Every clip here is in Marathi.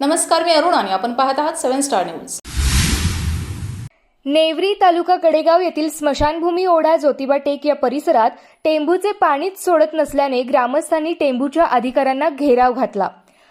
नमस्कार मी अरुण आणि आपण पाहत आहात seven star news. Nevari taluka Kadegaon येथील स्मशानभूमी ओढा ज्योतिबा टेक या परिसरात टेंबूचे पाणीच सोडत नसल्याने ग्रामस्थांनी टेंबूच्या अधिकाऱ्यांना घेराव घातला.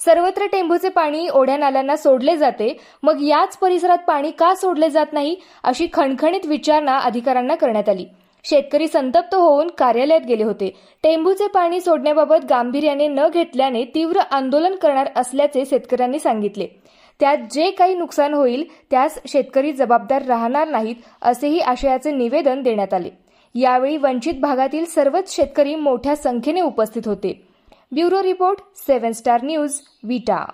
सर्वत्र टेंबूचे पाणी ओढ्या नाल्यांना सोडले जाते मग याच परिसरात पाणी का सोडले जात नाही अशी खणखणीत विचारणा अधिकाऱ्यांना करण्यात आली. शेतकरी संतप्त होऊन कार्यालयात गेले होते. टेंभूचे पाणी सोडण्याबाबत गांभीर्याने न घेतल्याने तीव्र आंदोलन करणार असल्याचे शेतकऱ्यांनी सांगितले. त्यात जे काही नुकसान होईल त्यास शेतकरी जबाबदार राहणार नाहीत असेही आशयाचे निवेदन देण्यात आले. यावेळी वंचित भागातील सर्वच शेतकरी मोठ्या संख्येने उपस्थित होते. Bureau report seven star news Vita.